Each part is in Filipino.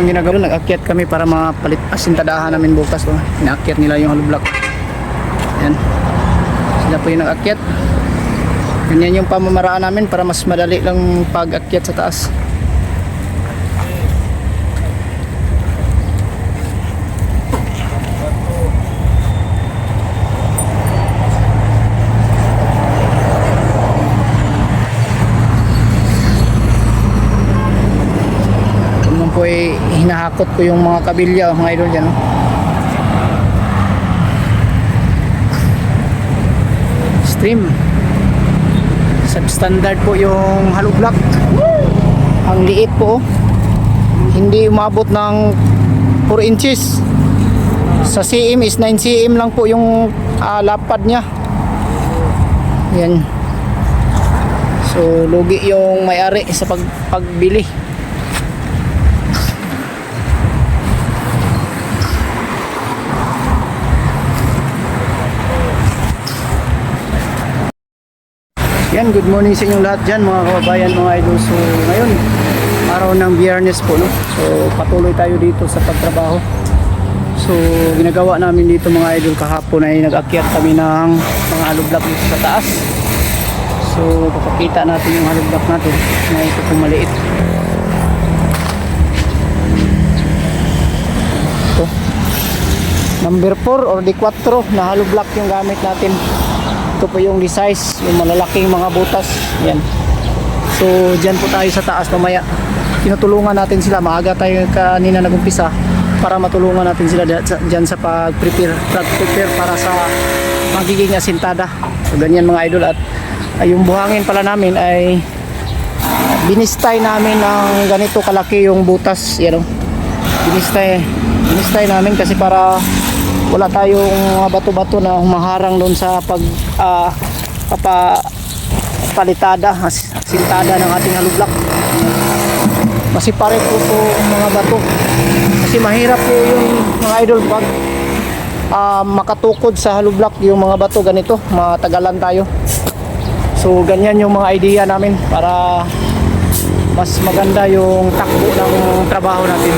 yung ginagawa, nag-akyat kami para mapalit asintadahan namin bukas. Oh. Inaakyat nila yung hollow block. Yan. Sila po yung nag-akyat. Ganyan yung pamamaraan namin para mas madali lang pag-akyat sa taas. Kung po ay hinahakot ko yung mga kabilya, mga idol dyan. Oh. Stream. Substandard po yung hollow block. Ang liit po. oh. Hindi umabot ng 4 inches. Sa CM is 9 cm lang po yung ah, lapad niya. Yan. So, lugi yung may-ari sa pag pagbili. Yan, good morning sa inyong lahat dyan mga kababayan, mga idol. So ngayon, araw ng biyernes po, no? So patuloy tayo dito sa pagtrabaho. So ginagawa namin dito mga idol kahapon ay nag-akyat kami ng mga block dito sa taas. So papakita natin yung block natin na ito pong maliit. Ito. Number 4 or di 4 na block yung gamit natin. Ito po yung resize, yung malalaking mga butas. Yan. So, dyan po tayo sa taas mamaya. Tinutulungan natin sila. Maaga tayo kanina nagumpisa para matulungan natin sila dyan sa- pag-prepare, pag-prepare para sa magiging asintada. So, ganyan mga idol. At ay, yung buhangin pala namin ay binistay namin ng ganito kalaki yung butas. Yan o. Binistay. Binistay namin kasi para wala tayong bato-bato na humaharang doon sa pag ah, papa palitada, sintada ng ating halublak. Masipare po po ang mga bato. Kasi mahirap po yung mga idol pag ah, makatukod sa halublak yung mga bato ganito, matagalan tayo. So ganyan yung mga idea namin para mas maganda yung takbo ng trabaho natin.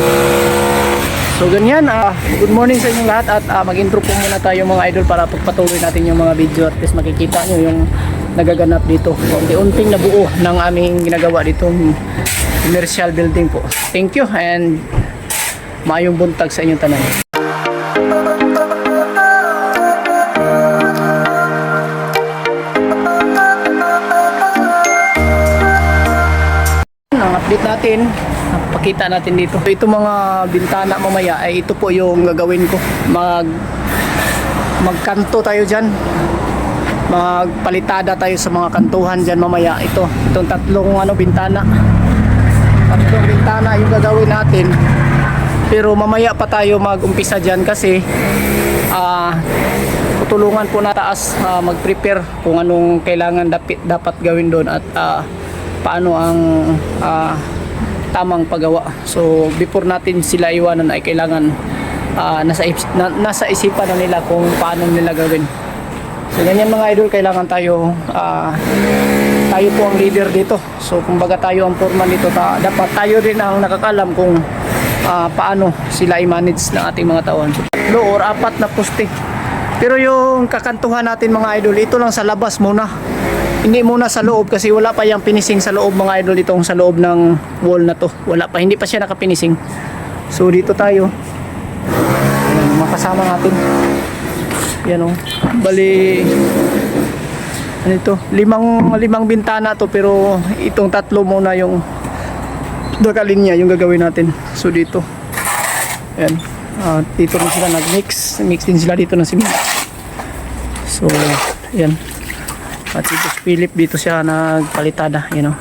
So ganyan, ah, good morning sa inyong lahat at ah, mag-intro po muna tayo mga idol para pagpatuloy natin yung mga video at least makikita nyo yung nagaganap dito. Unti-unting nabuo ng aming ginagawa dito commercial building po. Thank you and maayong buntag sa inyong tanan. Update natin. Pakita natin dito. Ito mga bintana mamaya ay ito po yung gagawin ko. Mag magkanto tayo dyan. Magpalitada tayo sa mga kantuhan dyan mamaya. Ito itong tatlong ano bintana. Tatlong bintana yung gagawin natin. Pero mamaya pa tayo mag-umpisa dyan kasi ah tutulungan po na taas ah, mag-prepare kung anong kailangan dapat, dapat gawin doon at ah, paano ang ah, tamang paggawa. So before natin sila iwanan ay kailangan ah, nasa, na, nasa isipan na nila kung paano nila gawin. So ganyan mga idol, kailangan tayo ah, tayo po ang leader dito. So kumbaga tayo ang foreman dito, ta- dapat tayo rin ang nakakalam kung ah, paano sila i-manage ng ating mga tauhan. So, tatlo or apat na poste. Pero yung kakantuhan natin mga idol, ito lang sa labas muna. Hindi muna sa loob kasi wala pa yung finishing sa loob mga idol itong sa loob ng wall na to. Wala pa, hindi pa siya nakapinising. So dito tayo. Ayan, makasama natin. Yan o. Bali, ano ito? Limang, limang bintana to pero itong tatlo muna yung dakalinya yung gagawin natin. So dito. Ayan. Ah, dito rin sila nag-mix. Mix din sila dito ng simento. So, ayan. At si Philip dito siya nagpalitada, you know.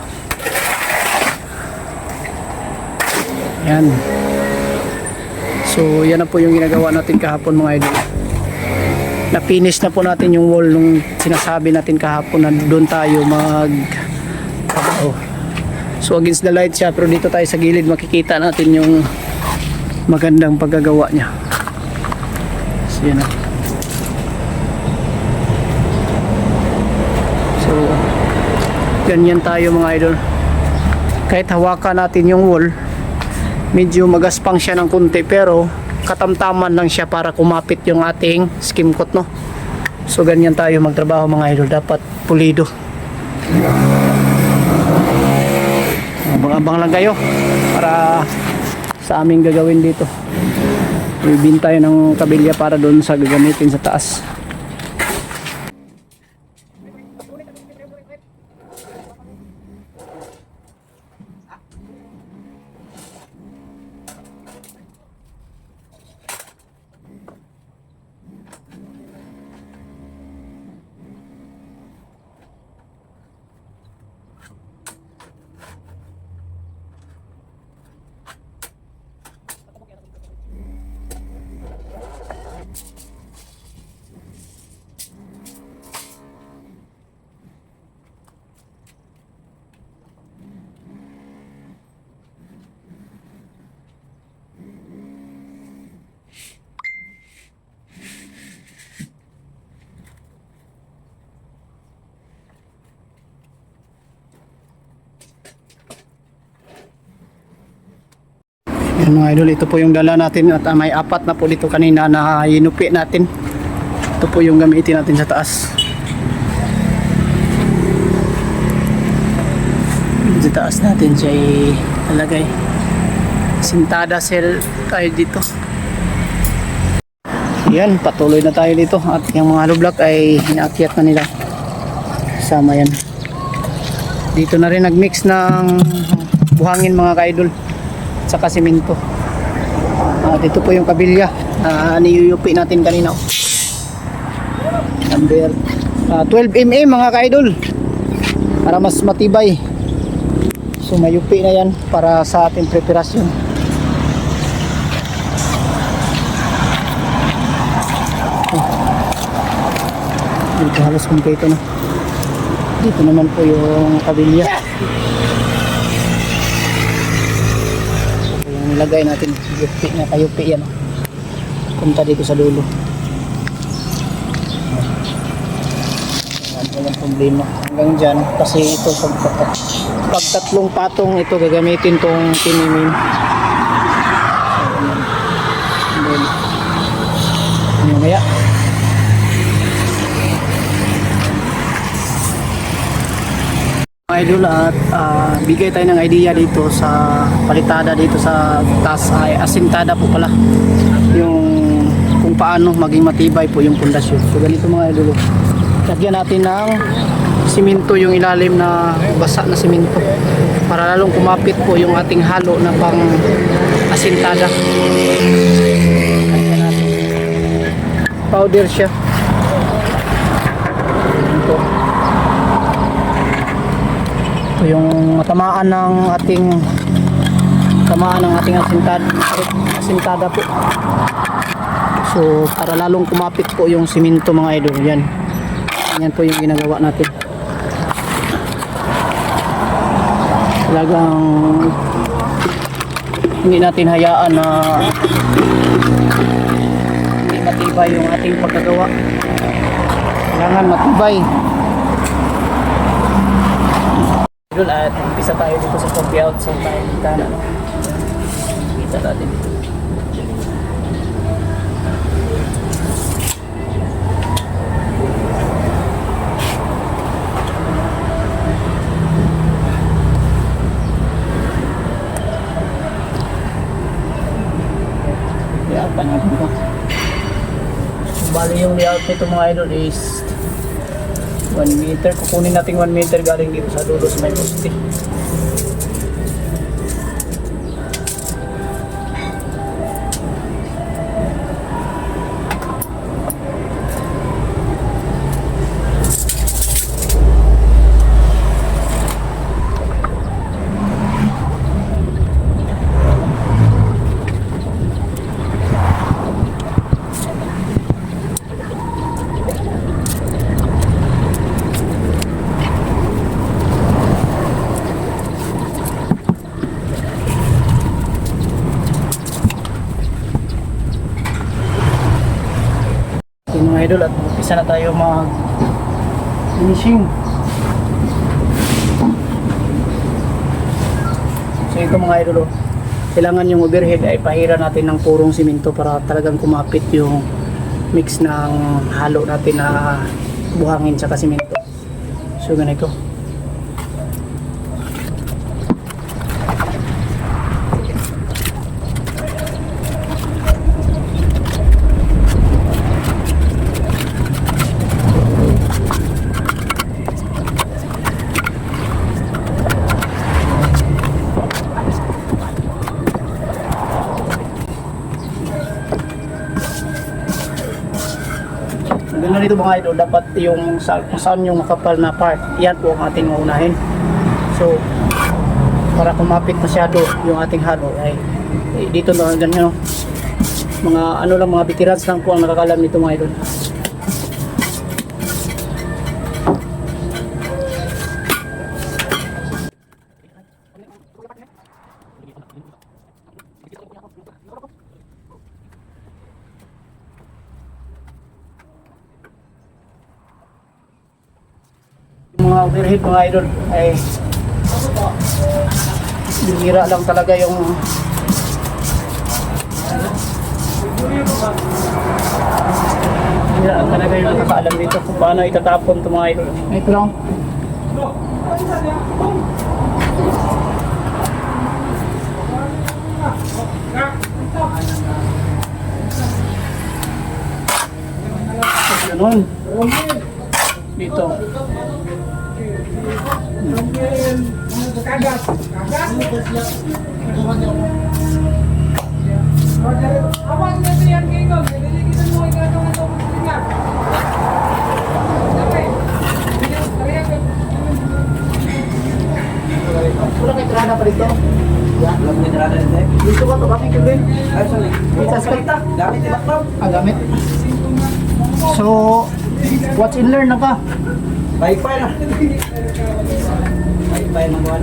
Yan. So, yan na po yung ginagawa natin kahapon mga idol. Na-finish na po natin yung wall nung sinasabi natin kahapon na doon tayo mag trabaho. So, against the light siya pero dito tayo sa gilid makikita natin yung magandang paggagawa niya. So, yan na. So, ganyan tayo mga idol. Kahit hawakan natin yung wall, medyo magaspang siya ng kunti pero katamtaman lang siya para kumapit yung ating skim coat no? So ganyan tayo magtrabaho mga idol. Dapat pulido. Abang-abang lang kayo para sa aming gagawin dito. Bibin ng kabilya para doon sa gagamitin sa taas Yan mga idol, ito po yung dala natin at ah, may apat na po dito kanina na hinupi natin. Ito po yung gamitin natin sa taas. Sa taas natin siya ilalagay. Sintada cell tayo dito. Yan, patuloy na tayo dito at yung mga block ay inaakyat na nila. Sama yan. Dito na rin nagmix ng buhangin mga ka-idol saka simento. Ah, dito po yung kabilya na niyuyupi natin kanina. Number ah, 12 mm mga ka-idol. Para mas matibay. So mayupi na yan para sa ating preparasyon. Dito halos kumpleto na. Dito naman po yung kabilya. Nilagay natin yupi na kayupi yan. Punta dito sa dulo. Walang problema. Hanggang dyan kasi ito pag, pag tatlong patong ito gagamitin tong tinimin so, yan. then yung kaya mga idol at ah, bigay tayo ng idea dito sa palitada dito sa taas. Ay asintada po pala yung kung paano maging matibay po yung pundasyon. So ganito mga idol. Lagyan natin ng simento yung ilalim na basa na simento para lalong kumapit po yung ating halo na pang asintada. Powder siya ito ito yung matamaan ng ating tamaan ng ating asintada, asintada po. So para lalong kumapit po yung simento mga idol yan. Yan po yung ginagawa natin. Talagang hindi natin hayaan na hindi matibay yung ating pagkagawa. Kailangan matibay. Idol at umpisa tayo dito sa coffee out sa tayo bintana. No? Kita natin dito. Bali yung layout nito mga idol is 1 meter. Kukunin natin 1 meter galing dito sa dulo sa may poste. Okay mga idol at umpisa na tayo mag finishing. So ito mga idol oh. kailangan yung overhead ay pahira natin ng purong simento para talagang kumapit yung mix ng halo natin na buhangin sa simento. So ganito. Ganun dito mga idol, dapat yung sa, kung saan yung makapal na part, yan po ang ating uunahin. So, para kumapit masyado yung ating halo ay eh, dito na ganyan mga ano lang mga veterans lang po ang nakakalam nito mga idol yung mga idol ay bihira lang talaga yung bihira lang talaga yung nakakaalam dito kung paano itatapon ito mga idol. Ito lang. Ganun. Dito Awan na siya kingdom, nililigitan mo ikaw ng itong tingnan. Dapat, kaya ka wala kay trana pa dito Alam mo yung rin eh. dito ba ito kami kundi Ay, sorry. Isa sa Gamit yung laptop. ah so watch and learn na pa Wi-Fi na. Wi-Fi na kuha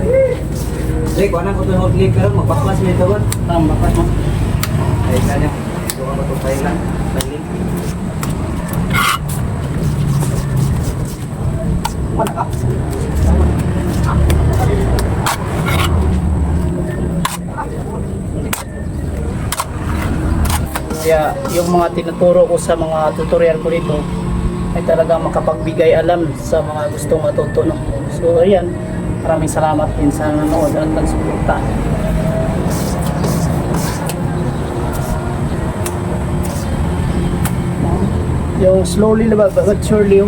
Sige, kuha na ko ito hot link pero magpaklas mo ito. Juan. tama pa mo Ay, kanya. Kuha ko ito file lang. Link. wala ka Kaya yung mga tinuturo ko sa mga tutorial ko dito ay talaga makapagbigay alam sa mga gustong matuto. No? So ayan, maraming salamat din sa nanood at nagsuporta. Yung slowly but surely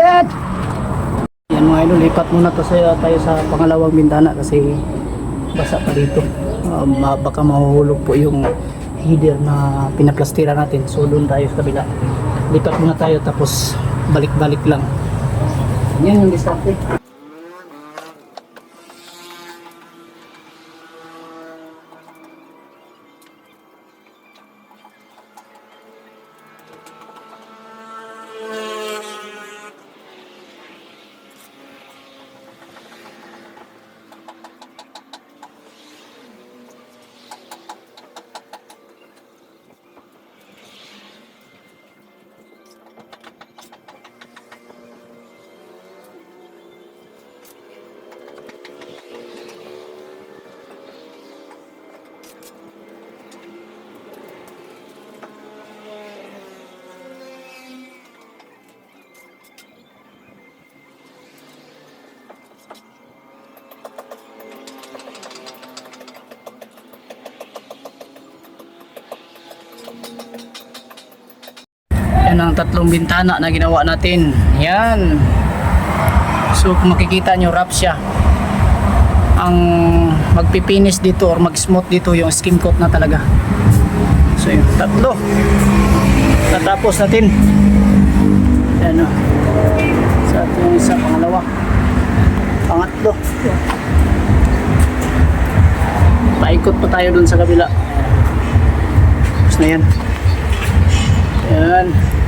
bed! Yan mga idol, lipat muna to sa, tayo sa pangalawang bintana kasi basa pa dito. Ma- baka mahuhulog po yung header na pinaplastira natin. So doon tayo sa kabila. Lipat muna tayo tapos balik-balik lang. Yan yung diskarte. Yan ang tatlong bintana na ginawa natin. Yan. So kung makikita nyo, wrap siya. Ang magpipinis dito or mag-smooth dito yung skim coat na talaga. So yung tatlo. Tatapos natin. Yan o. Sa ating isa, pangalawa. Pangatlo. Paikot pa tayo dun sa kabila. Tapos na yan. Yan.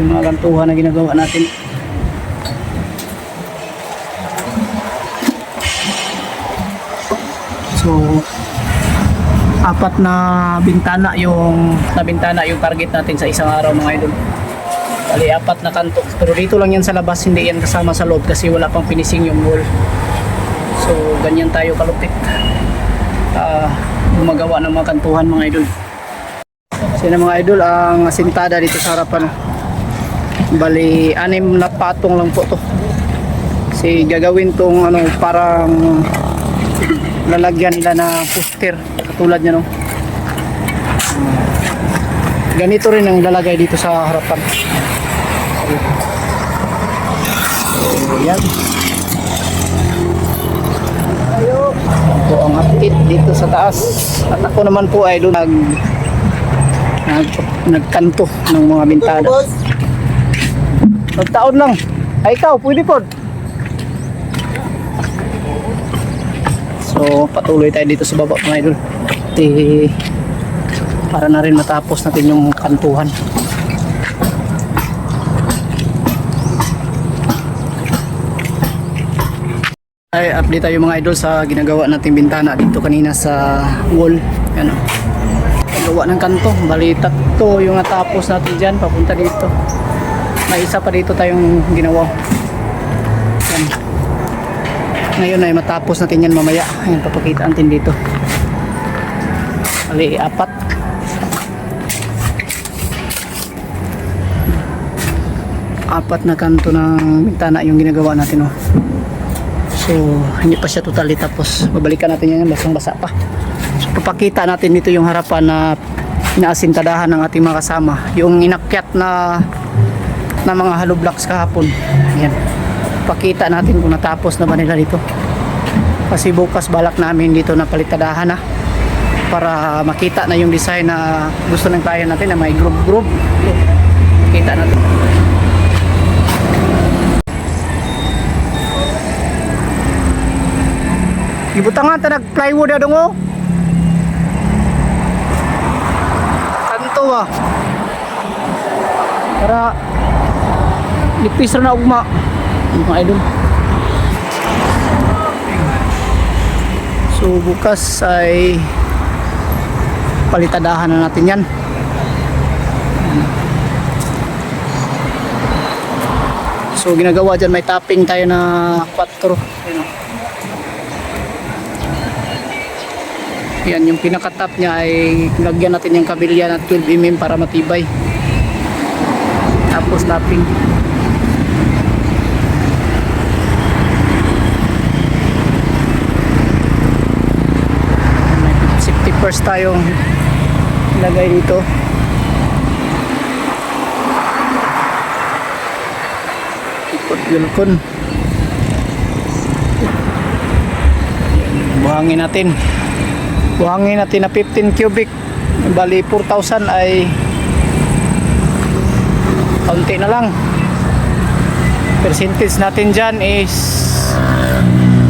Yung mga kantuhan na ginagawa natin. So, apat na bintana yung na bintana yung target natin sa isang araw mga idol. Bali, apat na kanto. Pero dito lang yan sa labas, hindi yan kasama sa loob kasi wala pang finishing yung wall. So, ganyan tayo kalupit. Ah, gumagawa ng mga kantuhan mga idol. So, yun mga idol, ang asintada dito sa harapan. Bali, anim na patong lang po to. Kasi gagawin tong ano, parang lalagyan nila na poster. Katulad niya no. Ganito rin ang lalagay dito sa harapan. So. Yan po ang update dito sa taas. At ako naman po ay doon nag, nag nagkanto ng mga bintana. Magtaon lang. Ay ikaw, pwede po. So, patuloy tayo dito sa baba mga idol. Di, para na rin matapos natin yung kantuhan. Ay, update tayo mga idol sa ginagawa nating bintana dito kanina sa wall. Ano? Gawa ng kanto. Bali, tatlo yung natapos natin dyan papunta dito. May isa pa dito tayong ginawa. Yan. Ngayon ay matapos natin yan mamaya. Ayan, papakita natin dito. Bali, apat. Apat na kanto ng bintana yung ginagawa natin. Oh. So, hindi pa siya totally tapos. Babalikan natin yan, basang-basa pa. So, papakita natin dito yung harapan na inaasintadahan ng ating mga kasama. Yung inakyat na na mga hollow blocks kahapon. Yan. Pakita natin kung natapos na ba nila dito. Kasi bukas balak namin dito na palitadahan na para makita na yung design na gusto ng client natin na may group group. Kita natin. Ibutang nga ta nag plywood adong oh. Kanto ah. Para Lipis na ugma. Mga idol. So bukas ay palitadahan na natin yan. So ginagawa dyan may topping tayo na 4. Ayan o. Yan yung pinaka-top niya ay lagyan natin yung kabilya na 12mm para matibay. Tapos topping. May first tayong ilagay dito. Ikot yulkon. Buhangin natin. Buhangin natin na 15 cubic. Bali 4,000 ay kaunti na lang. Percentage natin dyan is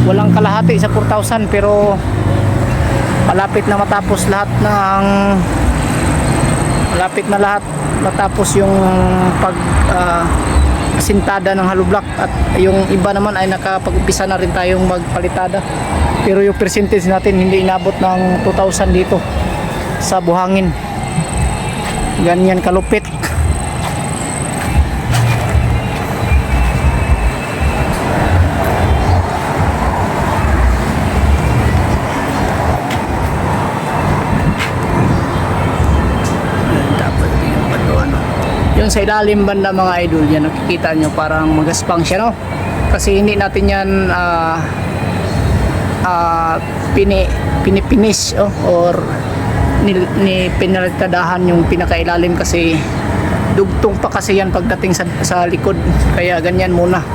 walang kalahati sa 4,000 pero malapit na matapos lahat ng malapit na lahat matapos yung pag ah, asintada ng hollow block at yung iba naman ay nakapag-umpisa na rin tayong magpalitada. Pero yung percentage natin hindi inabot ng 2,000 dito sa buhangin. Ganyan kalupit Yung sa ilalim banda mga idol, yan nakikita nyo parang magaspang siya no? Kasi hindi natin yan ah ah, pini, pinipinish oh, or ni, ni pinalitadahan yung pinakailalim kasi dugtong pa kasi yan pagdating sa, sa likod. Kaya ganyan muna.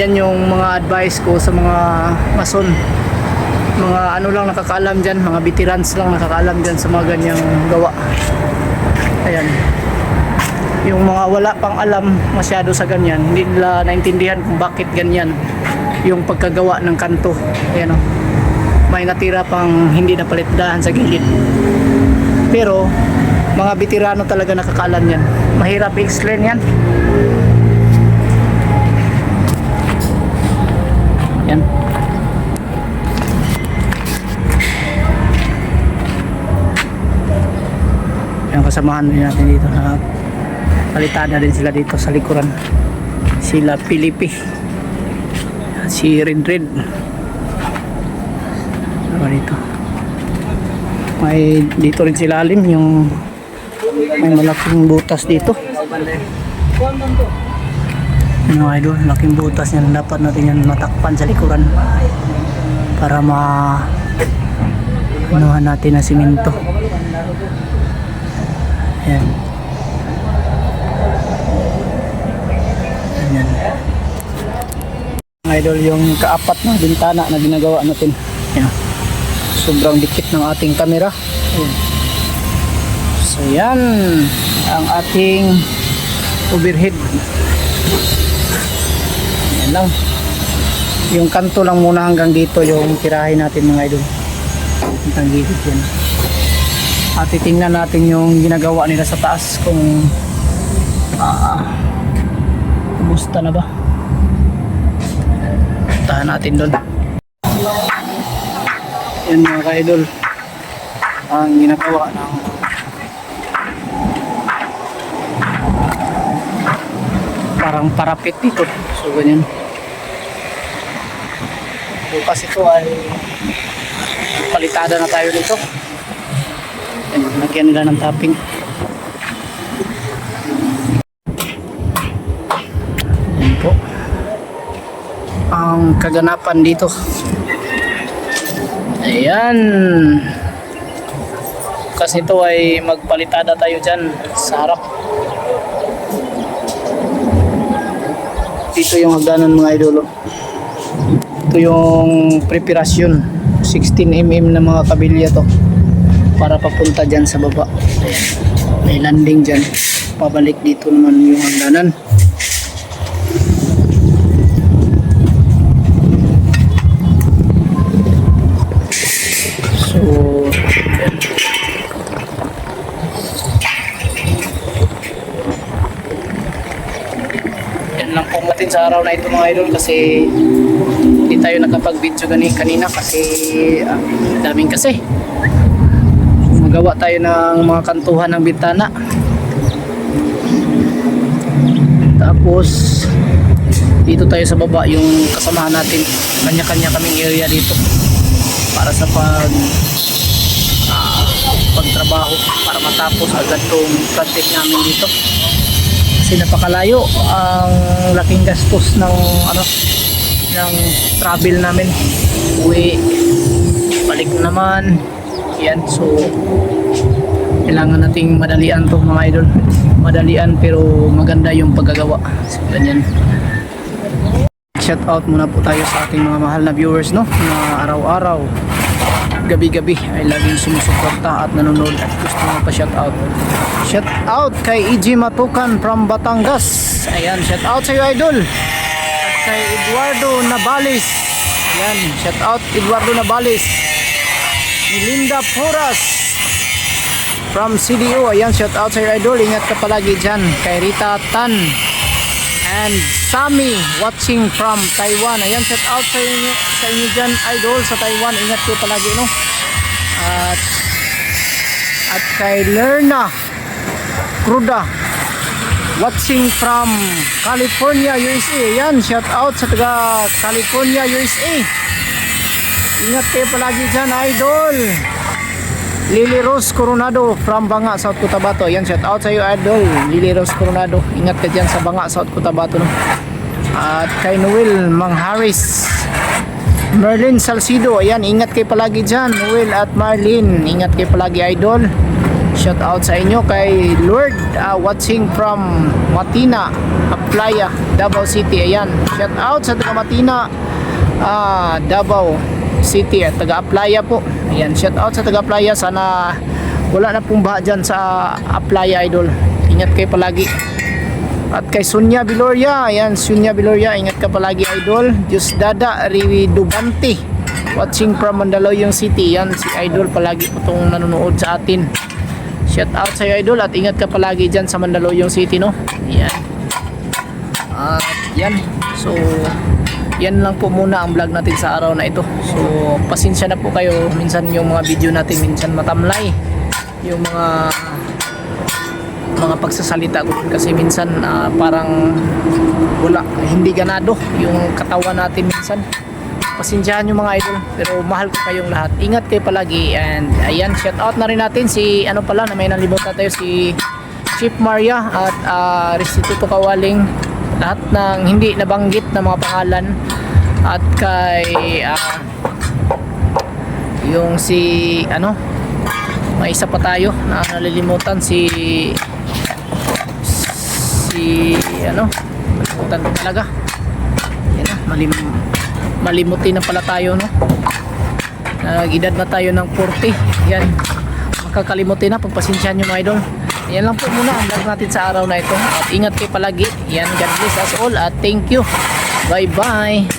Yan yung mga advice ko sa mga mason. Mga ano lang nakakaalam dyan mga veterans lang nakakaalam dyan sa mga ganyang gawa. Ayan yung mga wala pang alam masyado sa ganyan hindi nila naintindihan kung bakit ganyan yung pagkagawa ng kanto. Ayan o. May natira pang hindi napalitdahan sa gilid. Pero mga bitirano talaga nakakaalam yan. Mahirap i-explain yan. Yan. Yung kasamahan natin dito na palitada din sila dito sa likuran. Sila Pilipi. Si Red Red. Ano dito? May dito rin sila alim yung may malaking butas dito. Ano idol, laking butas yan. Dapat natin yan matakpan sa likuran para ma Inuhan natin na simento. Ayan. Idol, yung kaapat na bintana na ginagawa natin. Ayan. Sobrang dikit ng ating kamera. Ayan. So yan ang ating overhead. Yan lang. Yung kanto lang muna hanggang dito yung tirahin natin mga idol. Hanggang gilid yan. At titingnan natin yung ginagawa nila sa taas kung ah kumusta na ba. Puntahan natin doon. Yan mga ka-idol. Ang ginagawa ng parang parapit dito. So ganyan. Bukas ito ay palitada na tayo dito. Ayun, lagyan nila ng topping. Kaganapan dito. Ayan. Kasi ito ay magpalitada tayo dyan sa harap. Dito yung hagdanan mga idolo. Ito yung preparasyon. 16mm na mga kabilya to para papunta dyan sa baba. May landing dyan. Pabalik dito naman yung hagdanan. Na ito mga idol kasi hindi tayo nakapag-video gani kanina kasi ah, daming kasi. Magawa tayo ng mga kantuhan ng bintana. Tapos dito tayo sa baba yung kasamahan natin. Kanya-kanya kaming area dito para sa pag ah, pagtrabaho para matapos agad tong project namin dito kasi napakalayo ang laking gastos ng ano ng travel namin. Uwi balik naman. Yan so kailangan nating madalian to mga idol. Madalian pero maganda yung paggagawa. So, ganyan. Shout out muna po tayo sa ating mga mahal na viewers no? Na araw-araw gabi-gabi. Ay laging sumusuporta at nanonood at gusto mo pa shout out shout out kay EG Matukan from Batangas. Ayan shout out sa iyo idol. At kay Eduardo Nabales. Ayan shout out Eduardo Nabales. Ni Linda Puras from CDO ayan shout out sa iyo idol. Ingat ka palagi dyan. Kay Rita Tan and Sami watching from Taiwan. Ayan, shout out sa inyo, sa inyo dyan, idol sa Taiwan. Ingat po palagi, no? At, at kay Lerna Cruda watching from California, USA. Ayan, shout out sa taga California, USA. Ingat kayo palagi dyan, idol. Lily Rose Coronado from Banga, South Cotabato. Yan, shout out sa iyo, idol. Lily Rose Coronado. Ingat ka dyan sa Banga, South Cotabato. No? At kay Noel Mangharis. Merlin Salcido. Ayan, ingat kayo palagi dyan. Noel at Marlin. Ingat kayo palagi, idol. Shout out sa inyo kay Lord uh, watching from Matina, Aplaya, Davao City. Ayan, shout out sa taga Matina, ah, Davao City at taga Aplaya po. Ayan, shout out sa taga Aplaya. Sana wala na pong baha dyan sa Aplaya Idol. Ingat kayo palagi. At kay Sunya Biloria, ayan, Sunya Biloria, ingat ka palagi Idol. Diyos Dada Riwi Dubante. Watching from Mandaluyong City. Yan, si Idol palagi po itong nanonood sa atin. Shout out sa Idol at ingat ka palagi dyan sa Mandaluyong City, no? Ayan. At yan. So, yan lang po muna ang vlog natin sa araw na ito. So, pasensya na po kayo. Minsan yung mga video natin minsan matamlay. Yung mga mga pagsasalita ko kasi minsan ah, parang wala hindi ganado yung katawan natin minsan pasensyahan yung mga idol pero mahal ko kayong lahat ingat kayo palagi and ayan shout out na rin natin si ano pala na may nalimutan tayo si Chief Maria at uh, Restituto Kawaling lahat ng hindi nabanggit na mga pangalan at kay ah, yung si ano may isa pa tayo na nalilimutan si si ano nalimutan talaga. Yan na, malim, malimuti na pala tayo no? Nag-edad na tayo ng 40 yan makakalimutin na pagpasensyahan nyo mga idol. Yan lang po muna ang vlog natin sa araw na ito. At ingat kayo palagi. Yan God bless us all at thank you. Bye bye